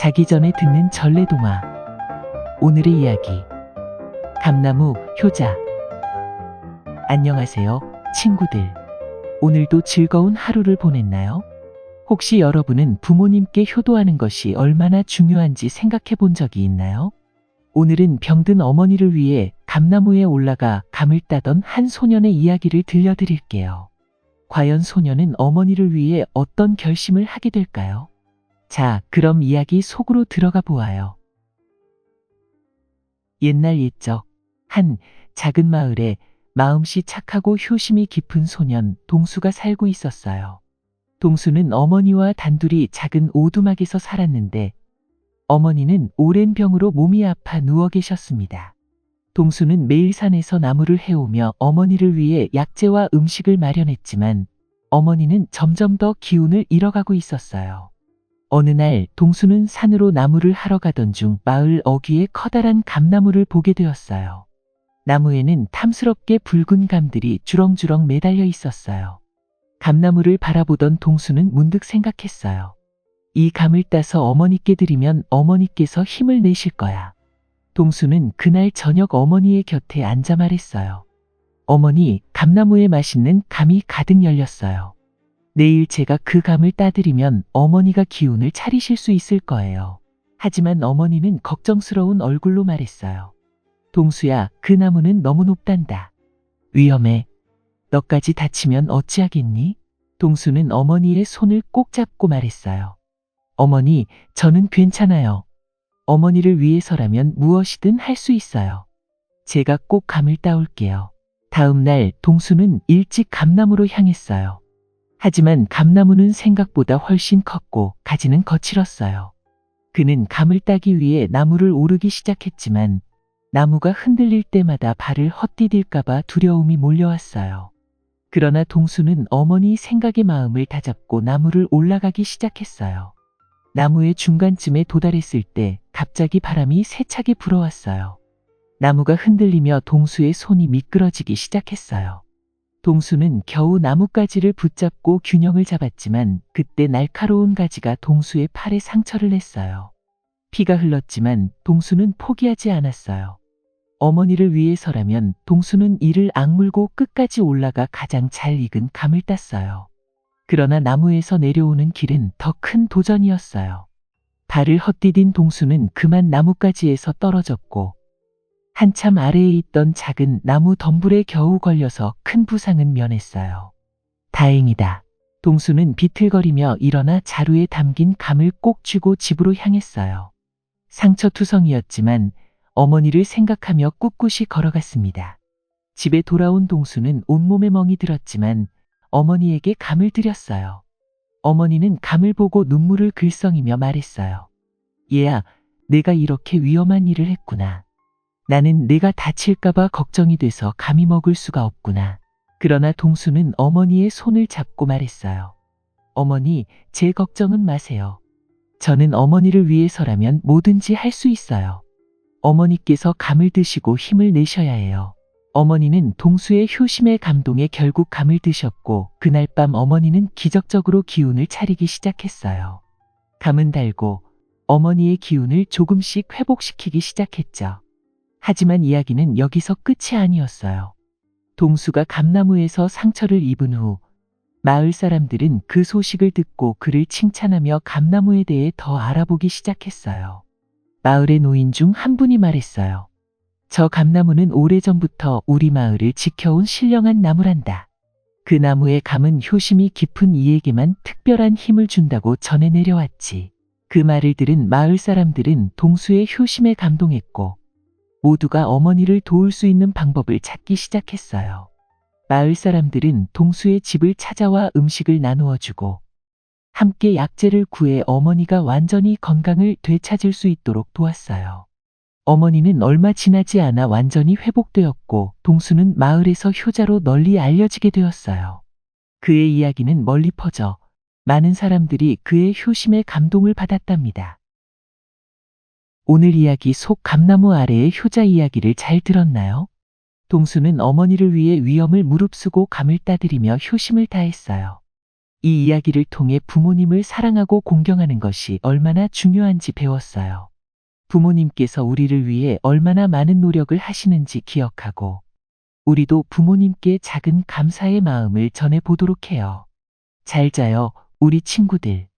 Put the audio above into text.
자기 전에 듣는 전래동화. 오늘의 이야기. 감나무 효자. 안녕하세요, 친구들. 오늘도 즐거운 하루를 보냈나요? 혹시 여러분은 부모님께 효도하는 것이 얼마나 중요한지 생각해 본 적이 있나요? 오늘은 병든 어머니를 위해 감나무에 올라가 감을 따던 한 소년의 이야기를 들려드릴게요. 과연 소년은 어머니를 위해 어떤 결심을 하게 될까요? 자, 그럼 이야기 속으로 들어가 보아요. 옛날 옛적, 한 작은 마을에 마음씨 착하고 효심이 깊은 소년 동수가 살고 있었어요. 동수는 어머니와 단둘이 작은 오두막에서 살았는데 어머니는 오랜 병으로 몸이 아파 누워 계셨습니다. 동수는 매일 산에서 나무를 해오며 어머니를 위해 약재와 음식을 마련했지만 어머니는 점점 더 기운을 잃어가고 있었어요. 어느 날 동수는 산으로 나무를 하러 가던 중 마을 어귀에 커다란 감나무를 보게 되었어요. 나무에는 탐스럽게 붉은 감들이 주렁주렁 매달려 있었어요. 감나무를 바라보던 동수는 문득 생각했어요. 이 감을 따서 어머니께 드리면 어머니께서 힘을 내실 거야. 동수는 그날 저녁 어머니의 곁에 앉아 말했어요. 어머니, 감나무에 맛있는 감이 가득 열렸어요. 내일 제가 그 감을 따드리면 어머니가 기운을 차리실 수 있을 거예요. 하지만 어머니는 걱정스러운 얼굴로 말했어요. 동수야, 그 나무는 너무 높단다. 위험해. 너까지 다치면 어찌하겠니? 동수는 어머니의 손을 꼭 잡고 말했어요. 어머니, 저는 괜찮아요. 어머니를 위해서라면 무엇이든 할 수 있어요. 제가 꼭 감을 따올게요. 다음 날 동수는 일찍 감나무로 향했어요. 하지만 감나무는 생각보다 훨씬 컸고 가지는 거칠었어요. 그는 감을 따기 위해 나무를 오르기 시작했지만 나무가 흔들릴 때마다 발을 헛디딜까봐 두려움이 몰려왔어요. 그러나 동수는 어머니 생각의 마음을 다잡고 나무를 올라가기 시작했어요. 나무의 중간쯤에 도달했을 때 갑자기 바람이 세차게 불어왔어요. 나무가 흔들리며 동수의 손이 미끄러지기 시작했어요. 동수는 겨우 나뭇가지를 붙잡고 균형을 잡았지만 그때 날카로운 가지가 동수의 팔에 상처를 냈어요. 피가 흘렀지만 동수는 포기하지 않았어요. 어머니를 위해서라면 동수는 이를 악물고 끝까지 올라가 가장 잘 익은 감을 땄어요. 그러나 나무에서 내려오는 길은 더 큰 도전이었어요. 발을 헛디딘 동수는 그만 나뭇가지에서 떨어졌고 한참 아래에 있던 작은 나무 덤불에 겨우 걸려서 큰 부상은 면했어요. 다행이다. 동수는 비틀거리며 일어나 자루에 담긴 감을 꼭 쥐고 집으로 향했어요. 상처투성이었지만 어머니를 생각하며 꿋꿋이 걸어갔습니다. 집에 돌아온 동수는 온몸에 멍이 들었지만 어머니에게 감을 드렸어요. 어머니는 감을 보고 눈물을 글썽이며 말했어요. 얘야, 내가 이렇게 위험한 일을 했구나. 나는 내가 다칠까봐 걱정이 돼서 감히 먹을 수가 없구나. 그러나 동수는 어머니의 손을 잡고 말했어요. 어머니, 제 걱정은 마세요. 저는 어머니를 위해서라면 뭐든지 할 수 있어요. 어머니께서 감을 드시고 힘을 내셔야 해요. 어머니는 동수의 효심에 감동해 결국 감을 드셨고 그날 밤 어머니는 기적적으로 기운을 차리기 시작했어요. 감은 달고 어머니의 기운을 조금씩 회복시키기 시작했죠. 하지만 이야기는 여기서 끝이 아니었어요. 동수가 감나무에서 상처를 입은 후 마을 사람들은 그 소식을 듣고 그를 칭찬하며 감나무에 대해 더 알아보기 시작했어요. 마을의 노인 중 한 분이 말했어요. 저 감나무는 오래전부터 우리 마을을 지켜온 신령한 나무란다. 그 나무의 감은 효심이 깊은 이에게만 특별한 힘을 준다고 전해 내려왔지. 그 말을 들은 마을 사람들은 동수의 효심에 감동했고 모두가 어머니를 도울 수 있는 방법을 찾기 시작했어요. 마을 사람들은 동수의 집을 찾아와 음식을 나누어 주고 함께 약재를 구해 어머니가 완전히 건강을 되찾을 수 있도록 도왔어요. 어머니는 얼마 지나지 않아 완전히 회복되었고 동수는 마을에서 효자로 널리 알려지게 되었어요. 그의 이야기는 멀리 퍼져 많은 사람들이 그의 효심에 감동을 받았답니다. 오늘 이야기 속 감나무 아래의 효자 이야기를 잘 들었나요? 동수는 어머니를 위해 위험을 무릅쓰고 감을 따드리며 효심을 다했어요. 이 이야기를 통해 부모님을 사랑하고 공경하는 것이 얼마나 중요한지 배웠어요. 부모님께서 우리를 위해 얼마나 많은 노력을 하시는지 기억하고, 우리도 부모님께 작은 감사의 마음을 전해 보도록 해요. 잘 자요, 우리 친구들.